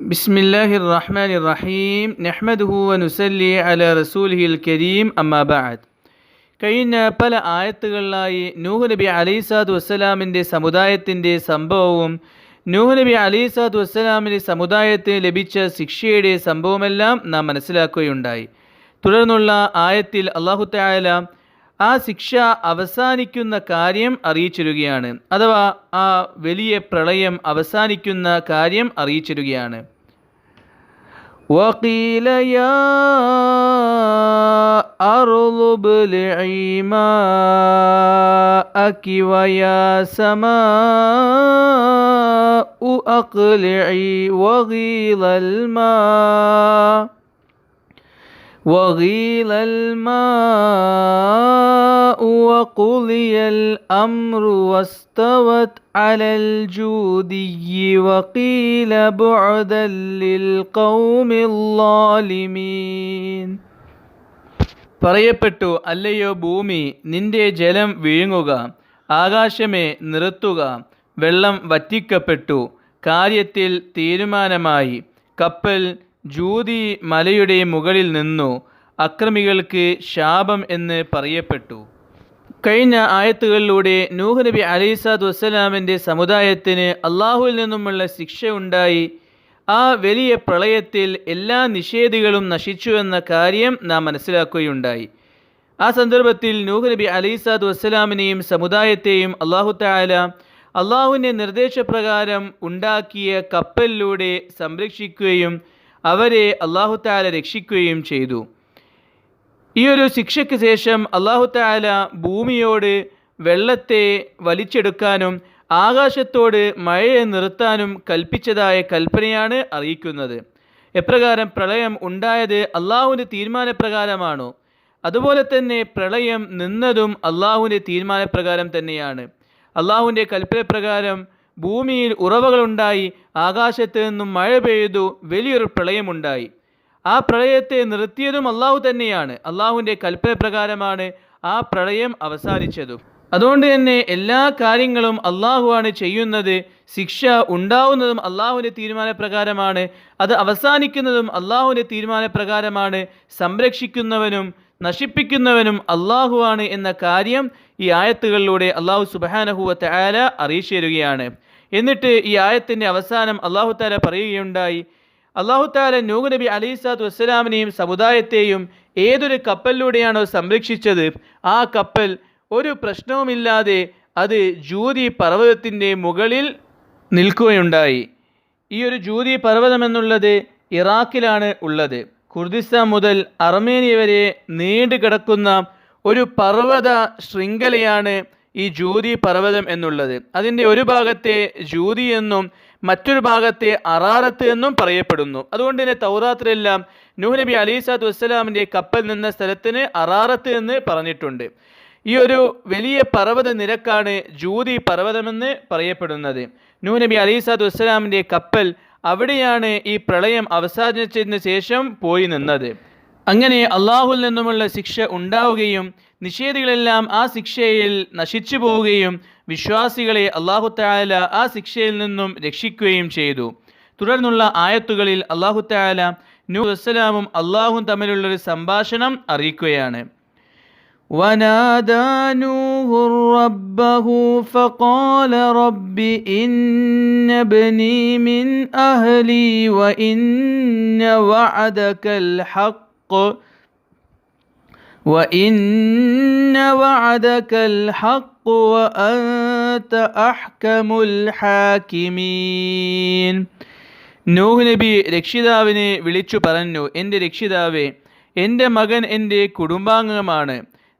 بسم الله الرحمن الرحيم نحمده ونسلي على رسوله الكريم أما بعد കഴിഞ്ഞ പല ആയത്തുകളിലായി നൂഹ് നബി അലൈസാദ് വസ്സലാമിൻ്റെ സമുദായത്തിൻ്റെ സംഭവവും നൂഹ് നബി അലൈസാദ് വസ്സലാമിൻ്റെ സമുദായത്തിന് ലഭിച്ച ശിക്ഷയുടെ സംഭവമെല്ലാം നാം മനസ്സിലാക്കുകയുണ്ടായി തുടർന്നുള്ള ആയത്തിൽ അള്ളാഹു തായാല ആ ശിക്ഷ അവസാനിക്കുന്ന കാര്യം അറിയിച്ചിരുകയാണ് അഥവാ ആ വലിയ പ്രളയം അവസാനിക്കുന്ന കാര്യം അറിയിച്ചിരുകയാണ് وقيل يا أرض ابلعي ماءك ويا سماء أقلعي وغيض الماء وغيل الماء وقضي الأمر واستوت على الجودي وقيل بعدا للقوم الظالمين പറയപ്പെട്ടു അല്ലയോ ഭൂമി നിന്റെ ജലം വിഴുങ്ങുക ആകാശമേ നിർത്തുക വെള്ളം വറ്റിക്കപ്പെട്ടു കാര്യത്തിൽ തീരുമാനമായി കപ്പൽ ജൂതി മലയുടെ മുകളിൽ നിന്നു അക്രമികൾക്ക് ശാപം എന്ന് പറയപ്പെട്ടു. കഴിഞ്ഞ ആയത്തുകളിലൂടെ നൂഹ് നബി അലൈസാദ് വസ്സലാമിന്റെ സമുദായത്തിന് അള്ളാഹുവിൽ നിന്നുമുള്ള ശിക്ഷ ഉണ്ടായി ആ വലിയ പ്രളയത്തിൽ എല്ലാ നിഷേധികളും നശിച്ചുവെന്ന കാര്യം നാം മനസ്സിലാക്കുകയുണ്ടായി. ആ സന്ദർഭത്തിൽ നൂഹ് നബി അലൈസാദ് വസ്സലാമിനെയും സമുദായത്തെയും അള്ളാഹു താല അള്ളാഹുവിന്റെ നിർദ്ദേശപ്രകാരം ഉണ്ടാക്കിയ കപ്പലിലൂടെ സംരക്ഷിക്കുകയും അവരെ അള്ളാഹു താല രക്ഷിക്കുകയും ചെയ്തു. ഈ ഒരു ശിക്ഷയ്ക്ക് ശേഷം അള്ളാഹു താല ഭൂമിയോട് വെള്ളത്തെ വലിച്ചെടുക്കാനും ആകാശത്തോട് മഴയെ നിർത്താനും കൽപ്പിച്ചതായ കൽപ്പനയാണ് അറിയിക്കുന്നത്. എപ്രകാരം പ്രളയം ഉണ്ടായത് അള്ളാഹുവിന്റെ തീരുമാനപ്രകാരമാണോ? അതുപോലെ തന്നെ പ്രളയം നിന്നതും അള്ളാഹുവിന്റെ തീരുമാനപ്രകാരം തന്നെയാണ്. അള്ളാഹുവിന്റെ കൽപ്പനപ്രകാരം ഭൂമിയിൽ ഉറവകളുണ്ടായി ആകാശത്ത് നിന്നും മഴ പെയ്തു വലിയൊരു പ്രളയമുണ്ടായി. ആ പ്രളയത്തെ നിർത്തിയതും അള്ളാഹു തന്നെയാണ്. അള്ളാഹുവിന്റെ കൽപ്പനപ്രകാരമാണ് ആ പ്രളയം അവസാനിച്ചതും. അതുകൊണ്ട് തന്നെ എല്ലാ കാര്യങ്ങളും അള്ളാഹുവാണ് ചെയ്യുന്നത്. ശിക്ഷ ഉണ്ടാവുന്നതും അള്ളാഹുവിന്റെ തീരുമാനപ്രകാരമാണ്. അത് അവസാനിക്കുന്നതും അള്ളാഹുവിന്റെ തീരുമാനപ്രകാരമാണ്. സംരക്ഷിക്കുന്നവനും നശിപ്പിക്കുന്നവനും അള്ളാഹുവാണ് എന്ന കാര്യം ഈ ആയത്തുകളിലൂടെ അള്ളാഹു സുബാനഹുവത്തെ ആല അറിയിച്ചു തരികയാണ് എന്നിട്ട് ഈ ആയത്തിന്റെ അവസാനം അള്ളാഹു താല പറയുകയുണ്ടായി അള്ളാഹു താല നൂഹ് നബി വസ്സലാമിനെയും സമുദായത്തെയും ഏതൊരു കപ്പലിലൂടെയാണോ സംരക്ഷിച്ചത്? ആ കപ്പൽ ഒരു പ്രശ്നവുമില്ലാതെ അത് ജൂതി പർവതത്തിന്റെ മുകളിൽ നിൽക്കുകയുണ്ടായി. ഈ ഒരു ജൂതി പർവതം എന്നുള്ളത് ഇറാഖിലാണ് ഉള്ളത്. കുർദിസ്ഥാൻ മുതൽ അർമേനിയ വരെ നീണ്ടു കിടക്കുന്ന ഒരു പർവത ശൃംഖലയാണ് ഈ ജൂതി പർവതം എന്നുള്ളത്. അതിന്റെ ഒരു ഭാഗത്തെ ജൂതി എന്നും മറ്റൊരു ഭാഗത്തെ അറാറത്ത് എന്നും പറയപ്പെടുന്നു. അതുകൊണ്ട് തന്നെ തൗറാത്തിലെല്ലാം നൂഹ് നബി അലൈസാദ് വസ്സലാമിന്റെ കപ്പൽ നിന്ന സ്ഥലത്തിന് അറാറത്ത് എന്ന് പറഞ്ഞിട്ടുണ്ട്. ഈ ഒരു വലിയ പർവത നിരക്കാണ് ജൂതി പർവതമെന്ന് പറയപ്പെടുന്നത്. നൂഹ് നബി അലൈസാദ് വസ്സലാമിന്റെ കപ്പൽ അവിടെയാണ് ഈ പ്രളയം അവസാനിച്ചതിന് ശേഷം പോയി നിന്നത്. അങ്ങനെ അള്ളാഹുൽ നിന്നുമുള്ള ശിക്ഷ ഉണ്ടാവുകയും നിഷേധികളെല്ലാം ആ ശിക്ഷയിൽ നശിച്ചു പോവുകയും വിശ്വാസികളെ അള്ളാഹു തായാല ആ ശിക്ഷയിൽ നിന്നും രക്ഷിക്കുകയും ചെയ്തു. തുടർന്നുള്ള ആയത്തുകളിൽ അള്ളാഹു തായാല നൂ വസ്സലാമും അള്ളാഹും തമ്മിലുള്ളൊരു സംഭാഷണം അറിയിക്കുകയാണ്. ونادى نوح ربه فقال رب إن ابني من أهلي وإن وعدك الحق وإن وعدك الحق وأنت أحكم الحاكمين നൂഹ് നബി രക്ഷിതാവിനെ വിളിച്ചു പറഞ്ഞു എൻ്റെ രക്ഷിതാവേ എൻ്റെ മകൻ എൻ്റെ കുടുംബാംഗമാണ്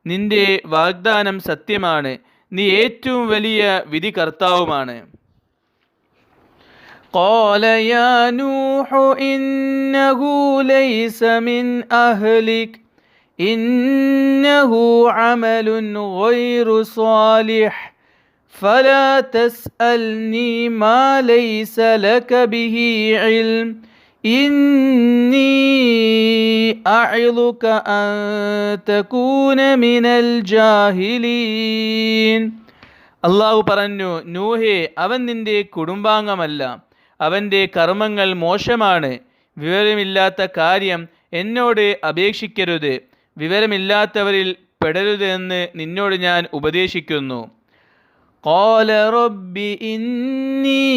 നിന്റെ വാഗ്ദാനം സത്യമാണ് നീ ഏറ്റവും വലിയ വിധികർത്താവുമാണ് قال يا نوح إنه ليس من أهلك إنه عمل غير صالح فلا تسألني ما ليس لك به علم إني أعظك أن تكون من الجاهلين അള്ളാഹു പറഞ്ഞു നൂഹേ അവൻ നിന്റെ കുടുംബാംഗമല്ല അവൻ്റെ കർമ്മങ്ങൾ മോശമാണ് വിവരമില്ലാത്ത കാര്യം എന്നോട് അപേക്ഷിക്കരുത് വിവരമില്ലാത്തവരിൽ പെടരുത് എന്ന് നിന്നോട് ഞാൻ ഉപദേശിക്കുന്നു قال رب إني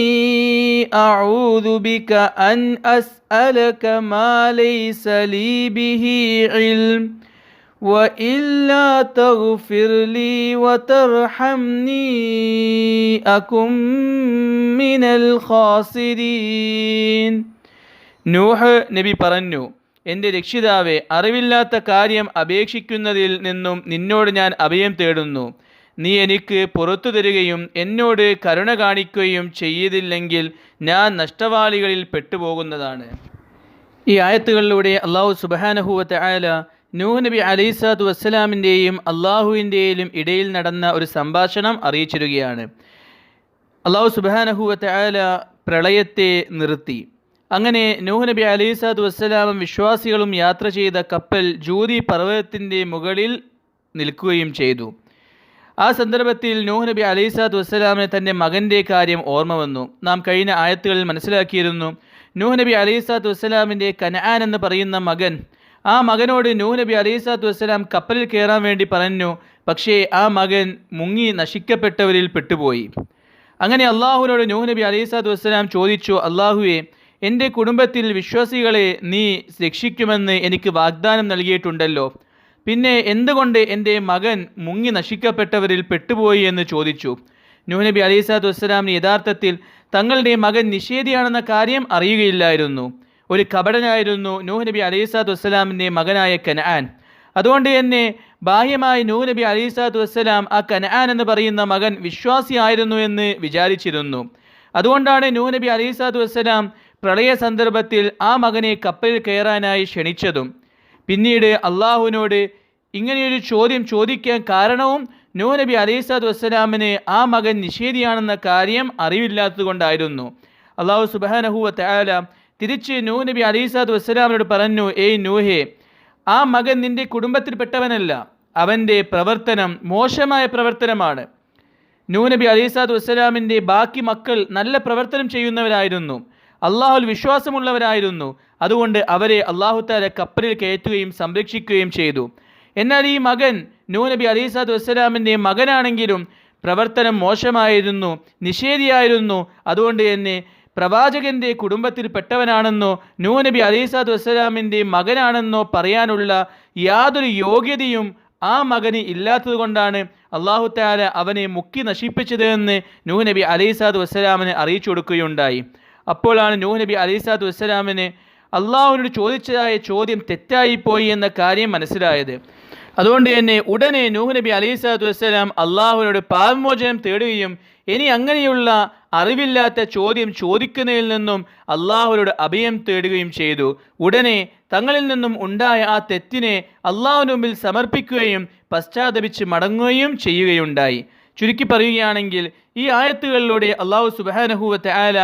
أعوذ بك أن أسألك ما ليس لي به علم وإلا تغفر لي وترحمني أكن من الخاسرين നൂഹ് നബി പറഞ്ഞു എൻ്റെ രക്ഷിതാവെ അറിവില്ലാത്ത കാര്യം അപേക്ഷിക്കുന്നതിൽ നിന്നും നിന്നോട് ഞാൻ അഭയം തേടുന്നു നീ എനിക്ക് പുറത്തു തരികയും എന്നോട് കരുണ കാണിക്കുകയും ചെയ്തില്ലെങ്കിൽ ഞാൻ നഷ്ടവാളികളിൽ പെട്ടുപോകുന്നതാണ്. ഈ ആയത്തുകളിലൂടെ അള്ളാഹു സുബാനഹുവത്തെ ആയ നൂഹ് നബി അലൈസാദ് വസ്സലാമിന്റെയും അള്ളാഹുവിന്റെയും ഇടയിൽ നടന്ന ഒരു സംഭാഷണം അറിയിച്ചിരുകയാണ്. അള്ളാഹു സുബാനഹുവത്തെ ആയ പ്രളയത്തെ നിർത്തി. അങ്ങനെ നൂഹ് നബി അലൈസാദ് വസ്സലാമും വിശ്വാസികളും യാത്ര ചെയ്ത കപ്പൽ ജൂതി പർവതത്തിന്റെ മുകളിൽ നിൽക്കുകയും ചെയ്തു. ആ സന്ദർഭത്തിൽ നൂഹ് നബി അലൈസാദ് വസ്സലാമിന് തന്റെ മകന്റെ കാര്യം ഓർമ്മ വന്നു. നാം കഴിഞ്ഞ ആയത്തുകളിൽ മനസ്സിലാക്കിയിരുന്നു നൂഹ് നബി അലൈസാദ് വസ്സലാമിന്റെ കനാൻ എന്ന് പറയുന്ന മകൻ ആ മകനോട് നൂഹ് നബി അലൈസാദ് വസ്സലാം കപ്പലിൽ കയറാൻ വേണ്ടി പറഞ്ഞു പക്ഷേ ആ മകൻ മുങ്ങി നശിക്കപ്പെട്ടവരിൽ പെട്ടുപോയി. അങ്ങനെ അള്ളാഹുവിനോട് നൂഹ് നബി അലൈസാദ് വസ്സലാം ചോദിച്ചു അള്ളാഹുവെ എന്റെ കുടുംബത്തിൽ വിശ്വാസികളെ നീ രക്ഷിക്കുമെന്ന് എനിക്ക് വാഗ്ദാനം നൽകിയിട്ടുണ്ടല്ലോ. പിന്നെ എന്തുകൊണ്ട് എന്റെ മകൻ മുങ്ങി നശിക്കപ്പെട്ടവരിൽ പെട്ടുപോയി എന്ന് ചോദിച്ചു. നൂഹ്നബി അലൈസാദ് വസ്സലാമിന് യഥാർത്ഥത്തിൽ തങ്ങളുടെ മകൻ നിഷേധിയാണെന്ന കാര്യം അറിയുകയില്ലായിരുന്നു. ഒരു കപടനായിരുന്നു നൂഹ്നബി അലൈസാദ് വസ്സലാമിന്റെ മകനായ കനാൻ. അതുകൊണ്ട് തന്നെ ബാഹ്യമായി നൂഹ്നബി അലൈസാദ് വസ്സലാം ആ കനാൻ എന്ന് പറയുന്ന മകൻ വിശ്വാസിയായിരുന്നു എന്ന് വിചാരിച്ചിരുന്നു. അതുകൊണ്ടാണ് നൂഹ്നബി അലൈസാദ് വസ്സലാം പ്രളയ സന്ദർഭത്തിൽ ആ മകനെ കപ്പലിൽ കയറാനായി ക്ഷണിച്ചതും. പിന്നീട് അള്ളാഹുവിനോട് ഇങ്ങനെയൊരു ചോദ്യം ചോദിക്കാൻ കാരണവും നൂ നബി അലൈസാദ് വസ്സലാമിന് ആ മകൻ നിഷേധിയാണെന്ന കാര്യം അറിവില്ലാത്തതുകൊണ്ടായിരുന്നു. അള്ളാഹു സുബാനഹുവ തയാല തിരിച്ച് നൂ നബി അലൈസാദ് വസ്സലാമിനോട് പറഞ്ഞു ഏയ് നൂഹേ ആ മകൻ നിന്റെ കുടുംബത്തിൽപ്പെട്ടവനല്ല. അവന്റെ പ്രവർത്തനം മോശമായ പ്രവർത്തനമാണ്. നൂ നബി അലൈസാദ് വസ്സലാമിന്റെ ബാക്കി മക്കൾ നല്ല പ്രവർത്തനം ചെയ്യുന്നവരായിരുന്നു. അള്ളാഹുൽ വിശ്വാസമുള്ളവരായിരുന്നു. അതുകൊണ്ട് അവരെ അള്ളാഹുത്താല കപ്പലിൽ കയറ്റുകയും സംരക്ഷിക്കുകയും ചെയ്തു. എന്നാൽ ഈ മകൻ നൂ നബി അലിസാദ് വസ്സലാമിന്റെ മകനാണെങ്കിലും പ്രവർത്തനം മോശമായിരുന്നു നിഷേധിയായിരുന്നു. അതുകൊണ്ട് തന്നെ പ്രവാചകന്റെ കുടുംബത്തിൽപ്പെട്ടവനാണെന്നോ നൂ നബി അലിസാദ് വസ്സലാമിന്റെ മകനാണെന്നോ പറയാനുള്ള യാതൊരു യോഗ്യതയും ആ മകന് ഇല്ലാത്തതുകൊണ്ടാണ് അള്ളാഹു താല അവനെ മുക്കി നശിപ്പിച്ചത് എന്ന് നൂ നബി അലൈസാദ് വസ്സലാമിന് അറിയിച്ചു കൊടുക്കുകയുണ്ടായി. അപ്പോഴാണ് നൂഹ് നബി അലൈസാദ് വസ്സലാമിന് അള്ളാഹുവിനോട് ചോദിച്ചതായ ചോദ്യം തെറ്റായിപ്പോയി എന്ന കാര്യം മനസ്സിലായത്. അതുകൊണ്ട് തന്നെ ഉടനെ നൂഹ് നബി അലൈഹി സ്വലാത്തു വസ്സലാം അള്ളാഹുവിനോട് പാപമോചനം തേടുകയും ഇനി അങ്ങനെയുള്ള അറിവില്ലാത്ത ചോദ്യം ചോദിക്കുന്നതിൽ നിന്നും അള്ളാഹുവിനോട് അഭയം തേടുകയും ചെയ്തു. ഉടനെ തങ്ങളിൽ നിന്നും ഉണ്ടായ ആ തെറ്റിനെ അള്ളാഹുവിന് മുമ്പിൽ സമർപ്പിക്കുകയും പശ്ചാത്തപിച്ച് മടങ്ങുകയും ചെയ്യുകയുണ്ടായി. ചുരുക്കി പറയുകയാണെങ്കിൽ ഈ ആയത്തുകളിലൂടെ അള്ളാഹു സുബാനഹുവത്തെ ആല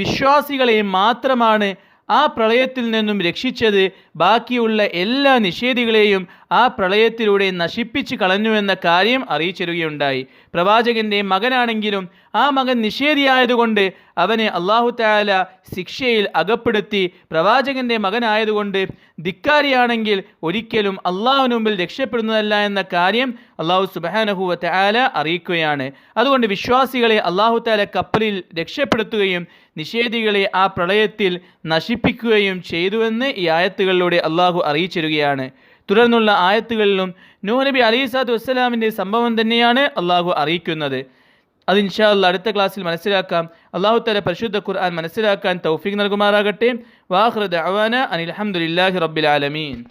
വിശ്വാസികളെ മാത്രമാണ് ആ പ്രളയത്തിൽ നിന്നും രക്ഷിച്ചത് ബാക്കിയുള്ള എല്ലാ നിഷേധികളെയും ആ പ്രളയത്തിലൂടെ നശിപ്പിച്ച് കളഞ്ഞുവെന്ന കാര്യം അറിയിച്ചിരുകയുണ്ടായി. പ്രവാചകന്റെ മകനാണെങ്കിലും ആ മകൻ നിഷേധിയായതുകൊണ്ട് അവനെ അള്ളാഹു താല ശിക്ഷയിൽ അകപ്പെടുത്തി പ്രവാചകന്റെ മകനായതുകൊണ്ട് ധിക്കാരിയാണെങ്കിൽ ഒരിക്കലും അള്ളാഹുവിന് മുമ്പിൽ രക്ഷപ്പെടുന്നതല്ല എന്ന കാര്യം അള്ളാഹു സുബാനഹുവ താല അറിയിക്കുകയാണ്. അതുകൊണ്ട് വിശ്വാസികളെ അള്ളാഹു താല കപ്പലിൽ രക്ഷപ്പെടുത്തുകയും നിഷേധികളെ ആ പ്രളയത്തിൽ നശിപ്പിക്കുകയും ചെയ്തുവെന്ന് ഈ ആയത്തുകളിലൂടെ അള്ളാഹു അറിയിച്ചിരുകയാണ്. തുടർന്നുള്ള ആയത്തുകളിലും നൂ നബി അലൈസാദ് വസ്സലാമിന്റെ സംഭവം തന്നെയാണ് അള്ളാഹു അറിയിക്കുന്നത്. അത് ഇൻഷാ അല്ലാ അടുത്ത ക്ലാസ്സിൽ മനസ്സിലാക്കാം. അള്ളാഹു തല പരിശുദ്ധ ഖുർആൻ മനസ്സിലാക്കാൻ തൗഫീഖ് നൽകുമാറാകട്ടെ. വാഹൃദ് അവാന അനിൽ അഹമ്മദില്ലാഹി റബ്ബിൽ ആലമീൻ.